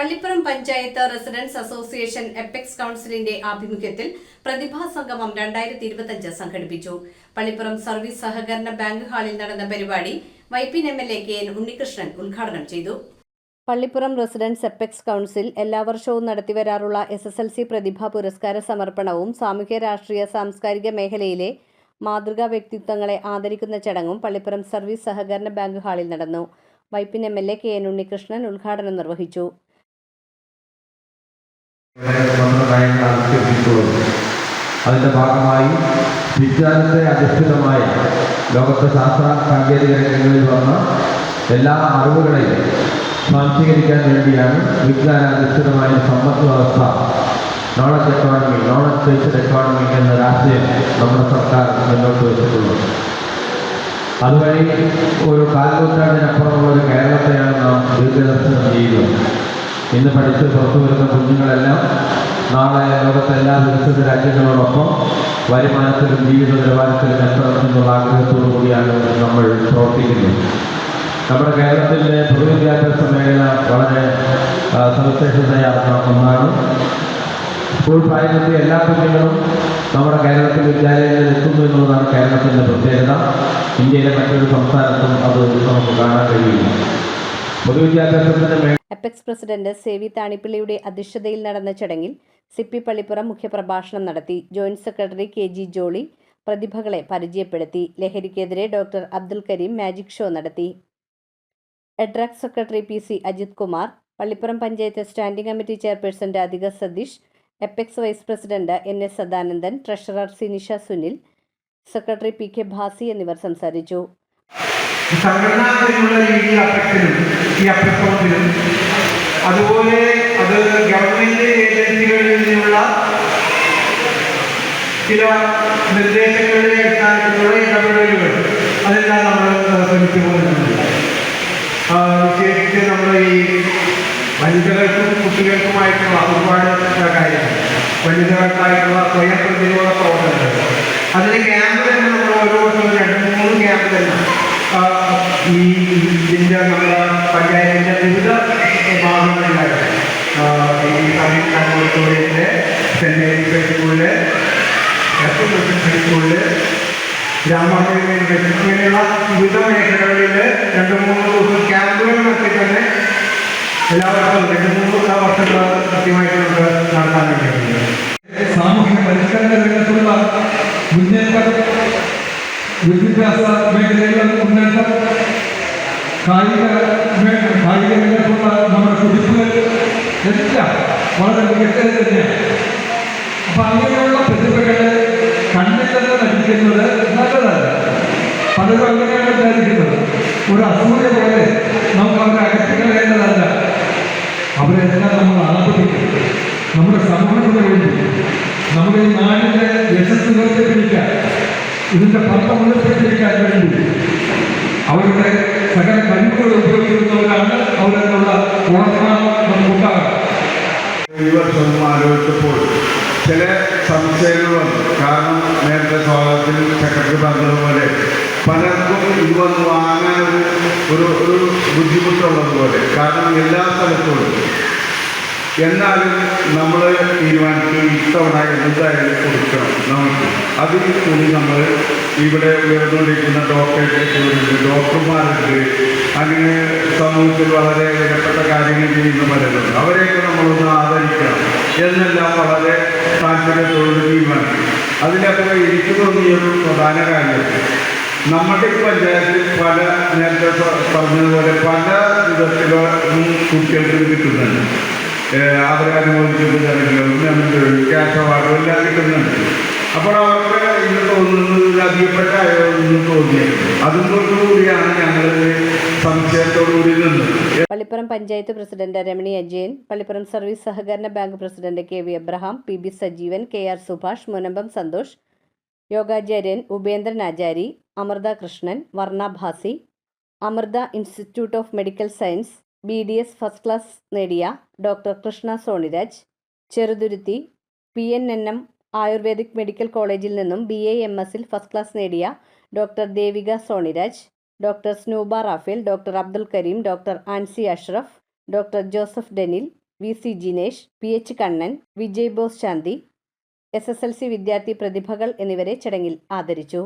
Pallippuram panchayat residence association apex കൗൺസിലിന്റെ ആഭിമുഖ്യത്തിൽ പ്രതിഭാ സംഗമം രണ്ടായിരത്തി ഇരുപത്തിയഞ്ച് സംഘടിപ്പിച്ചു. പള്ളിപ്പുറം സർവീസ് സഹകരണ ബാങ്ക് ഹാളിൽ നടന്ന പരിപാടി Vypin M L A K N Unnikrishnan ഉദ്ഘാടനം ചെയ്തു. പള്ളിപ്പുറം റെസിഡൻസ് എപ്പെക്സ് കൗൺസിൽ എല്ലാ വർഷവും നടത്തിവരാറുള്ള എസ് എസ് എൽ സി പ്രതിഭാ പുരസ്കാര സമർപ്പണവും സാമൂഹ്യ രാഷ്ട്രീയ സാംസ്കാരിക മേഖലയിലെ മാതൃകാ വ്യക്തിത്വങ്ങളെ ആദരിക്കുന്ന ചടങ്ങും പള്ളിപ്പുറം സർവീസ് സഹകരണ ബാങ്ക് ഹാളിൽ നടന്നു. Vypin M L A K N Unnikrishnan ഉദ്ഘാടനം നിർവഹിച്ചു. ആവിഷ്കരിച്ചിട്ടുള്ളത് അതിന്റെ ഭാഗമായി വിജ്ഞാനത്തെ അധിഷ്ഠിതമായ ലോകത്തെ ശാസ്ത്ര സാങ്കേതിക രംഗങ്ങളിൽ വന്ന എല്ലാ അറിവുകളെയും സ്വാംശീകരിക്കാൻ വേണ്ടിയാണ് വിജ്ഞാനാധിഷ്ഠിതമായ സമ്പദ് വ്യവസ്ഥ knowledge economy knowledge based economy എന്ന രാഷ്ട്രീയം നമ്മുടെ സർക്കാർ മുന്നോട്ട് വെച്ചിട്ടുള്ളത്. അതുവഴി ഒരു കാൽനൂറ്റാണ്ടിനപ്പുറമുള്ള ഒരു കേരളത്തെയാണ് നാം ദീർഘദർശനം ചെയ്യുന്നത്. ഇന്ന് പഠിച്ച് പുറത്തു വരുന്ന കുഞ്ഞുങ്ങളെല്ലാം നാളെ ലോകത്തെ എല്ലാ വികസിത രാജ്യങ്ങളോടൊപ്പം വരുമാനത്തിലും ജീവിത നിലവാരത്തിലും എത്തണമെന്നുള്ള ആഗ്രഹത്തോടു കൂടിയാണ് നമ്മൾ പ്രവർത്തിക്കുന്നത്. നമ്മുടെ കേരളത്തിലെ പൊതുവിദ്യാഭ്യാസ മേഖല വളരെ സവിശേഷതയാർന്ന ഒന്നാണ്. സ്കൂൾ പ്രായത്തിലെ എല്ലാ കുഞ്ഞുങ്ങളും നമ്മുടെ കേരളത്തിൽ വിദ്യാലയങ്ങളിൽ എത്തുന്നു എന്നുള്ളതാണ് കേരളത്തിന്റെ പ്രത്യേകത. ഇന്ത്യയിലെ മറ്റൊരു സംസ്ഥാനത്തും അത് നമുക്ക് കാണാൻ കഴിയില്ല. എപ്പെക്സ് പ്രസിഡന്റ് സേവി താണിപ്പിള്ളിയുടെ അധ്യക്ഷതയിൽ നടന്ന ചടങ്ങിൽ സിപ്പി പള്ളിപ്പുറം മുഖ്യപ്രഭാഷണം നടത്തി. Joint secretary K G Jolly പ്രതിഭകളെ പരിചയപ്പെടുത്തി. ലഹരിക്കെതിരെ doctor Abdul Karim magic show നടത്തി. EDRAC secretary P C Ajith Kumar Pallippuram panchayat standing committee chairperson Radhika Satheesh apex vice president N S Sadanandan treasurer Sinisha Sunil secretary P K Bhasi എന്നിവർ സംസാരിച്ചു. സംഘടനാപരമുള്ള രീതി അപ്പത്തിലും ഈ അപ്പക്സോസിനും അതുപോലെ അത് government ഏജൻസികളിൽ നിന്നുള്ള ചില നിർദ്ദേശങ്ങളുടെ അടിസ്ഥാനത്തിലുള്ള ഇടപെടലുകൾ അതെല്ലാം നമ്മൾ ശ്രമിച്ചു പോകുന്നുണ്ട് വിശേഷിച്ച് നമ്മൾ ഈ വനിതകൾക്കും കുട്ടികൾക്കുമായിട്ടുള്ള ഒരുപാട് കാര്യങ്ങൾ. വനിതകൾക്കായിട്ടുള്ള സ്വയം പ്രതിരോധ പ്രവർത്തനങ്ങൾ. അതിന് ക്യാമ്പ് തന്നെ നമ്മൾ ഓരോ വർഷവും രണ്ട് മൂന്ന് ക്യാമ്പ് തന്നെ ആ, ഈ ഇതിന്റെ നമ്മുടെ പഞ്ചായത്തിന്റെ വിവിധ ഭാഗങ്ങളിലായിട്ട് ആ, ഈ തമിഴ്നാട് ഓഡിറ്റോറിയത്തിലെ സെന്റ് മേരീസ് ഹൈസ്കൂളിൽ എസ് ഹൈസ്കൂളിൽ ഗ്രാമങ്ങളിൽ ഇങ്ങനെയുള്ള വിവിധ മേഖലകളിൽ രണ്ട് മൂന്ന് ദിവസം ക്യാമ്പുകൾ നടത്തി തന്നെ എല്ലാ വർഷവും രണ്ട് മൂന്ന് വർഷങ്ങൾ കൃത്യമായിട്ട് നമുക്ക് നടത്താൻ വേണ്ടിയിട്ടുണ്ട്. സാമൂഹ്യ പരിഷ്കരണ രംഗത്തുള്ള മുന്നേറ്റം വിദ്യാഭ്യാസ മേഖലയിലുള്ള മുന്നേറ്റം കായിക കായിക രംഗത്തുള്ള നമ്മുടെ കുതിപ്പുകൾ എല്ലാം വളരെ മികച്ചത് തന്നെയാണ്. അപ്പൊ അങ്ങനെയുള്ള പ്രതിഭകളെ കണ്ണില്ലെന്ന് നടിക്കുന്നത് നല്ലതല്ല. പലരും അങ്ങനെയാണ് വിചാരിക്കുന്നത്. ഒരു അസൂയ പോലെ നമുക്ക് അവരെ അകറ്റിക്കളയേണ്ടതല്ല. അവരെല്ലാം നമ്മൾ ആദരിക്കും നമ്മുടെ സമൂഹത്തിന് വേണ്ടി. നമ്മുടെ ഈ നാടിന്റെ യശസ് ഉയർത്തിപ്പിടിക്കാൻ ഇതിന്റെ പത്രം ഉയർത്തിപ്പിടിക്കാൻ ഈ ആലോചിച്ചപ്പോൾ ചില സംശയങ്ങൾ വന്നു. കാരണം നേരത്തെ സ്വാഗതത്തിൽ സെക്രട്ടറി പറഞ്ഞതുപോലെ പലർക്കും ഇത് വന്ന് വാങ്ങാൻ ഒരു ഒരു ബുദ്ധിമുട്ടുള്ളതുപോലെ. കാരണം എല്ലാ സ്ഥലത്തും എന്നാലും നമ്മൾ തീരുമാനിച്ചു ഇത്തവണ എന്തായാലും കൊടുക്കണം. നമുക്ക് അതിൽ കൂടി നമ്മൾ ഇവിടെ ഉയർന്നുകൊണ്ടിരിക്കുന്ന ഡോക്ടറേറ്റ് ഡോക്ടർമാരുണ്ട്. അങ്ങനെ സമൂഹത്തിൽ വളരെ വിലപ്പെട്ട കാര്യങ്ങൾ ചെയ്യുന്ന പലരുണ്ട് അവരെയൊക്കെ നമ്മളൊന്ന് എന്നെല്ലാം വളരെ താല്പര്യത്തോടുകയുമാണ് അതിനപ്പുറം എനിക്ക് തോന്നിയൊരു പ്രധാന കാര്യം. നമ്മുടെ ഈ പഞ്ചായത്തിൽ പല നേരത്തെ പറഞ്ഞതുപോലെ പല വിധത്തിലും കുട്ടികൾക്ക് കിട്ടുന്നുണ്ട്. അവരെ ചടങ്ങുകളും ഞങ്ങൾക്ക് ക്യാഷ് അവാർഡും എല്ലാം കിട്ടുന്നുണ്ട്. അപ്പോൾ അവർക്ക് ഇന്ന് തോന്നുന്നത് അധികപ്പെട്ടായോ എന്ന് തോന്നിയത് അതുകൊണ്ടുകൂടിയാണ് ഞങ്ങൾ സംശയത്തോടു കൂടി നിന്നത്. പള്ളിപ്പുറം പഞ്ചായത്ത് പ്രസിഡന്റ് രമണി അജയൻ പള്ളിപ്പുറം സർവീസ് സഹകരണ bank president K V Abraham P B Sajeevan K R Subhash Munambam Santhosh യോഗാചാര്യൻ Upendran Achari Amrita Krishnan Varna Bhasi Amrita institute of medical science B D S first class നേടിയ doctor Krishna Soniraj Cheruthuruthy P N N M ayurvedic medical കോളേജിൽ നിന്നും B A M എസിൽ first class നേടിയ doctor Devika Soniraj doctor Snooba Raphael doctor Abdul Karim doctor Ancy Ashraf doctor Joseph Denil V C Jinesh P H Kannan Vijay Bose Shanthi S S L C വിദ്യാർത്ഥി പ്രതിഭകൾ എന്നിവരെ ചടങ്ങിൽ ആദരിച്ചു.